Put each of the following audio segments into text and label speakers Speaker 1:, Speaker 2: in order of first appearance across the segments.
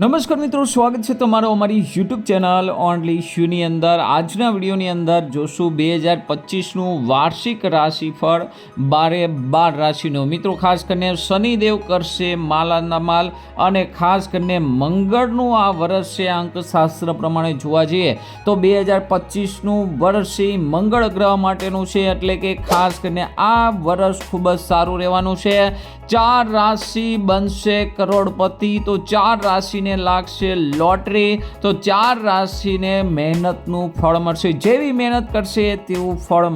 Speaker 1: નમસ્કાર મિત્રો, સ્વાગત છે તમારો અમારી યુટ્યુબ ચેનલ ઓનલી શ્યુની અંદર. આજના વિડીયોની અંદર જોશું બે હજાર પચીસનું વાર્ષિક રાશિફળ, બારે બાર રાશિનો. મિત્રો, ખાસ કરીને શનિદેવ કરશે માલાના માલ અને ખાસ કરીને મંગળનું આ વર્ષ છે અંકશાસ્ત્ર પ્રમાણે જોવા જઈએ તો બે હજાર પચીસનું વર્ષ મંગળ ગ્રહ માટેનું છે એટલે કે ખાસ કરીને આ વર્ષ ખૂબ જ સારું રહેવાનું છે. ચાર રાશિ બનશે કરોડપતિ. તો ચાર રાશિને લાગશે લોટરી. તો ચાર રાશિને મહેનતનું ફળ મળશે. જેવી મહેનત કરશે તેવું ફળ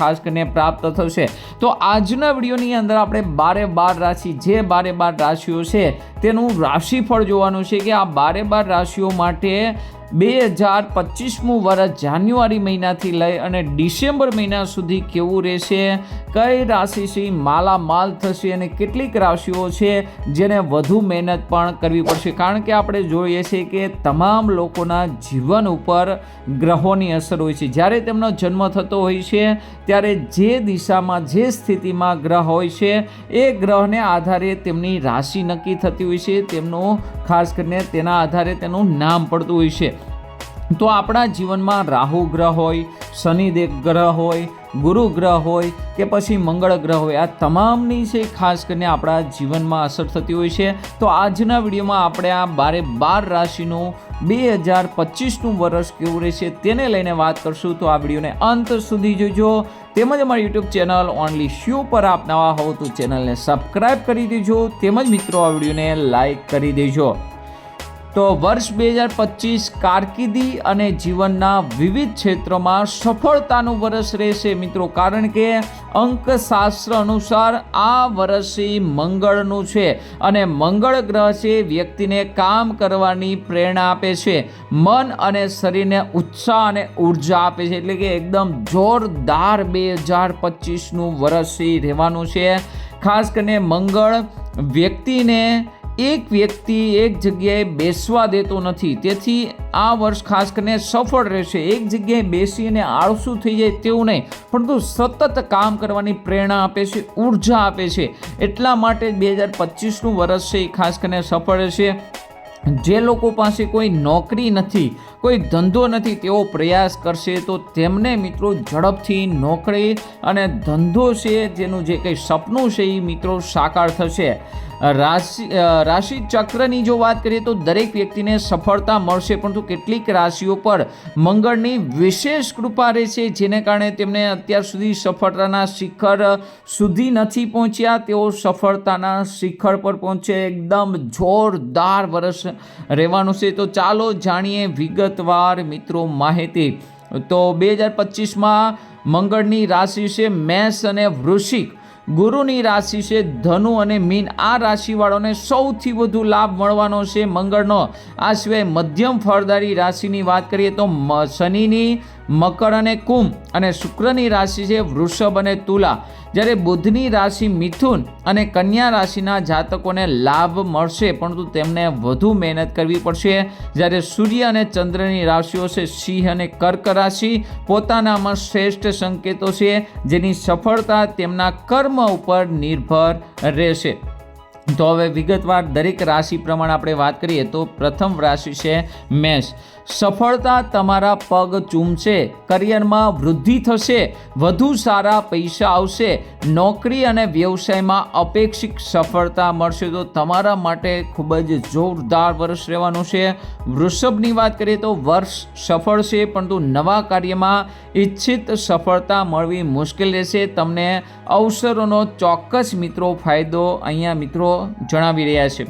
Speaker 1: ખાસ કરીને પ્રાપ્ત થશે. તો આજના વિડીયોની અંદર આપણે બારે બાર રાશિ, જે બારે બાર રાશિઓ છે, તેનું રાશિફળ જોવાનું છે કે આ બારે બાર રાશિઓ માટે બે હજાર પચીસમું વર્ષ જાન્યુઆરી મહિનાથી લઈ અને ડિસેમ્બર મહિના સુધી કેવું રહેશે? કઈ રાશિથી માલામાલ થશે અને કેટલીક રાશિઓ છે જેને વધુ મહેનત પણ કરવી પડશે? કારણ કે આપણે જોઈએ છીએ કે તમામ લોકોના જીવન ઉપર ગ્રહોની અસર હોય છે. જ્યારે તેમનો જન્મ થતો હોય છે, ત્યારે જે દિશામાં, જે સ્થિતિમાં ગ્રહ હોય છે, એ ગ્રહને આધારે તેમની રાશિ નક્કી થતી હોય છે. તેમનું, ખાસ કરીને તેના આધારે તેનું નામ પડતું હોય છે. તો આપણા જીવનમાં રાહુ ગ્રહ હોય શનિદેવ ગ્રહ હોય, ગુરુ ગ્રહ હોય કે પછી મંગળ ગ્રહ હોય, આ તમામની છે ખાસ કરીને આપણા જીવનમાં અસર થતી હોય છે. તો આજના વિડીયોમાં આપણે આ બારે બાર રાશિનું બે હજાર પચીસનું વર્ષ કેવું રહેશે તેને લઈને વાત કરશું. તો આ વિડીયોને અંત સુધી જોજો. તેમજ અમારી યુટ્યુબ ચેનલ ઓનલી શ્યુ પર આપ નવા હોવ તો ચેનલને સબસ્ક્રાઈબ કરી દેજો. તેમજ મિત્રો, આ વિડીયોને લાઈક કરી દેજો. તો વર્ષ બે હજાર પચીસ કારકિર્દી અને જીવનના વિવિધ ક્ષેત્રોમાં સફળતાનું વર્ષ રહેશે. મિત્રો, કારણ કે અંકશાસ્ત્ર અનુસાર આ વર્ષે મંગળનું છે અને મંગળ ગ્રહ છે વ્યક્તિને કામ કરવાની પ્રેરણા આપે છે. મન અને શરીરને ઉત્સાહ અને ઊર્જા આપે છે. એટલે કે એકદમ જોરદાર બે હજાર પચીસનું વર્ષ રહેવાનું છે. ખાસ કરીને મંગળ વ્યક્તિને એક વ્યક્તિ એક જગ્યાએ બેસવા દેતો નથી. તેથી આ વર્ષ ખાસ કરીને સફળ રહેશે. એક જગ્યાએ બેસીને આળસુ થઈ જાય તેવું નહીં, પરંતુ સતત કામ કરવાની પ્રેરણા આપે છે, ઊર્જા આપે છે. એટલા માટે બે હજાર પચીસનું વર્ષ છે એ ખાસ કરીને સફળ રહેશે. જે લોકો પાસે કોઈ નોકરી નથી, કોઈ ધંધો નથી, તેઓ પ્રયાસ કરશે તો તેમને મિત્રો ઝડપથી નોકરી અને ધંધો છે જેનું જે કંઈ સપનું છે એ મિત્રો સાકાર થશે. રાશિ રાશિ ચક્રની જો વાત કરીએ તો દરેક વ્યક્તિને સફળતા મળશે, પરંતુ કેટલીક રાશિઓ પર મંગળની વિશેષ કૃપા રહેશે, જેને કારણે તેમને અત્યાર સુધી સફળતાના શિખર સુધી નથી પહોંચ્યા. તેઓ સફળતાના શિખર પર પહોંચે, એકદમ જોરદાર વર્ષ રહેવાનું છે. તો ચાલો જાણીએ વિગતવાર મિત્રો માહિતી. તો બે હજાર પચીસમાં મંગળની રાશિ છે, મેષ અને વૃશ્ચિક. ગુરુની રાશિ છે ધનુ અને મીન. આ રાશિવાળોને સૌથી વધુ લાભ મળવાનો છે મંગળનો. આ સિવાય મધ્યમ ફળદારી રાશિની વાત કરીએ તો શનિની મકર અને કુંભ અને શુક્રની રાશિ છે વૃષભ અને તુલા. જ્યારે બુધની રાશિ મિથુન અને કન્યા રાશિના જાતકોને લાભ મળશે, પરંતુ તેમને વધુ મહેનત કરવી પડશે. જ્યારે સૂર્ય અને ચંદ્રની રાશિઓ છે, સિંહ અને કર્ક રાશિ પોતાનામાં શ્રેષ્ઠ સંકેતો છે, જેની સફળતા તેમના કર્મ ઉપર નિર્ભર રહેશે. તો હવે વિગતવાર દરેક રાશિ પ્રમાણે આપણે વાત કરીએ તો પ્રથમ રાશિ છે મેષ. સફળતા તમારા પગ ચૂમશે, કરિયરમાં વૃદ્ધિ થશે, વધુ સારા પૈસા આવશે, નોકરી અને વ્યવસાયમાં અપેક્ષિત સફળતા મળશે. તો તમારા માટે ખૂબ જ જોરદાર વર્ષ રહેવાનું છે. વૃષભની વાત કરીએ તો વર્ષ સફળ છે, પરંતુ નવા કાર્યમાં ઈચ્છિત સફળતા મળવી મુશ્કેલ રહેશે. તમને અવસરોનો ચોક્કસ મિત્રો ફાયદો અહીંયા મિત્રો જણાવી રહ્યા છે.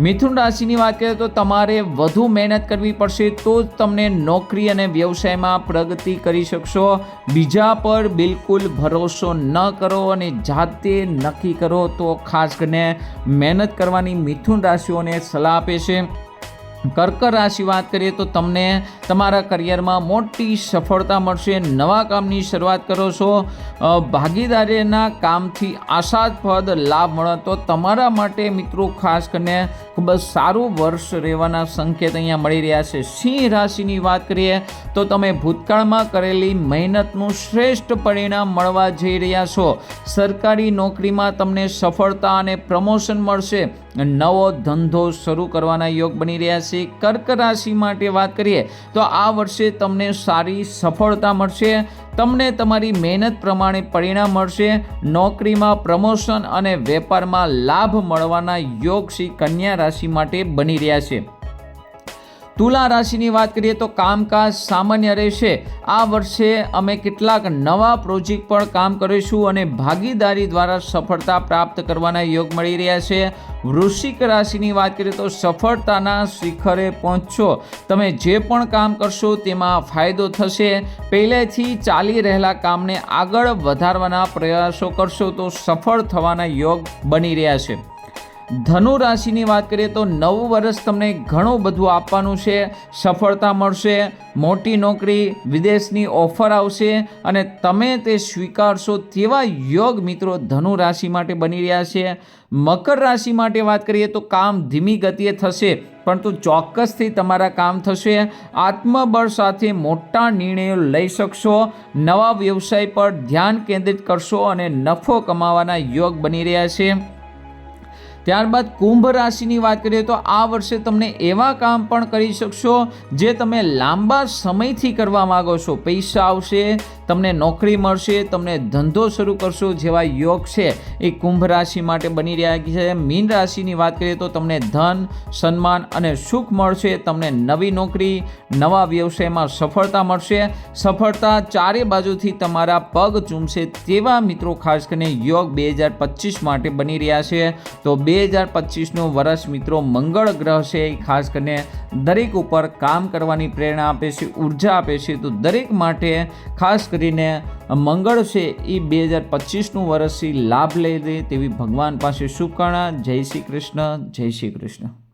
Speaker 1: મિથુન રાશિની વાત કરીએ તો તમારે વધુ મહેનત કરવી પડશે તો જ તમને નોકરી અને વ્યવસાયમાં પ્રગતિ કરી શકશો. બીજા પર બિલકુલ ભરોસો ન કરો અને જાતે નક્કી કરો તો ખાસ કરીને મહેનત કરવાની મિથુન રાશિઓને સલાહ આપે છે. કર્ક રાશિ વાત કરીએ તો તમને તમારા કરિયરમાં મોટી સફળતા મળશે. નવા કામની શરૂઆત કરો છો. ભાગીદારીના કામથી આશાસ્પદ લાભ મળે. તો તમારા માટે મિત્રો ખાસ કરીને ખૂબ જ સારું વર્ષ રહેવાના સંકેત અહીંયા મળી રહ્યા છે. સિંહ રાશિની વાત કરીએ તો તમે ભૂતકાળમાં કરેલી મહેનતનું શ્રેષ્ઠ પરિણામ મળવા જઈ રહ્યા છો. સરકારી નોકરીમાં તમને સફળતા અને પ્રમોશન મળશે. નવો ધંધો શરૂ કરવાના યોગ બની રહ્યા છે. કર્ક રાશિ માટે વાત કરીએ તો આ વર્ષે તમને સારી સફળતા મળશે. તમને તમારી મહેનત પ્રમાણે પરિણામ મળશે. નોકરીમાં પ્રમોશન અને વેપારમાં લાભ મળવાના યોગ શ્રી કન્યા રાશિ માટે બની રહ્યા છે. તુલા રાશિની વાત કરીએ તો કામકાજ સામાન્ય રહેશે. આ વર્ષે અમે કેટલાક નવા પ્રોજેક્ટ પર કામ કરીશું અને ભાગીદારી દ્વારા સફળતા પ્રાપ્ત કરવાના યોગ મળી રહ્યા છે. વૃશ્ચિક રાશિની વાત કરીએ તો સફળતાના શિખરે પહોંચશો. તમે જે પણ કામ કરશો તેમાં ફાયદો થશે. પહેલેથી ચાલી રહેલા કામને આગળ વધારવાના પ્રયાસો કરશો તો સફળ થવાના યોગ બની રહ્યા છે. ધનુ રાશિની વાત કરીએ તો નવું વર્ષ તમને ઘણું બધું આપવાનું છે, સફળતા મળશે, મોટી નોકરી, વિદેશની ઓફર આવશે અને તમે તે સ્વીકારશો તેવા યોગ મિત્રો ધનુ રાશિ માટે બની રહ્યા છે. મકર રાશિ માટે વાત કરીએ તો કામ ધીમી ગતિએ થશે, પરંતુ ચોક્કસથી તમારા કામ થશે. આત્મબળ સાથે મોટા નિર્ણયો લઈ શકશો, નવા વ્યવસાય પર ધ્યાન કેન્દ્રિત કરશો અને નફો કમાવાના યોગ બની રહ્યા છે. ત્યારબાદ કુંભ રાશિની વાત કરીએ તો આ વર્ષે તમને એવા કામ પણ કરી શકશો જે તમે લાંબા સમયથી કરવા માગો છો. પૈસા આવશે તમને નોકરી મળશે, તમને ધંધો શરૂ કરશો જેવા યોગ છે એ કુંભ રાશિ માટે બની રહ્યા છે. મીન રાશિની વાત કરીએ તો તમને ધન, સન્માન અને સુખ મળશે, તમને નવી નોકરી, નવા વ્યવસાયમાં સફળતા મળશે. સફળતા ચારે બાજુથી તમારા પગ ચૂમશે તેવા મિત્રો ખાસ કરીને યોગ બે હજાર પચીસ માટે બની રહ્યા છે. તો બે હજાર પચીસનું વર્ષ મિત્રો મંગળ ગ્રહ છે એ ખાસ કરીને દરેક ઉપર કામ કરવાની પ્રેરણા આપે છે, ઊર્જા આપે છે. તો દરેક માટે ખાસ કરીને મંગળ છે એ બે હજાર પચીસનું વર્ષથી લાભ લઈ દે તેવી ભગવાન પાસે શુભકામના. જય શ્રી કૃષ્ણ, જય શ્રી કૃષ્ણ.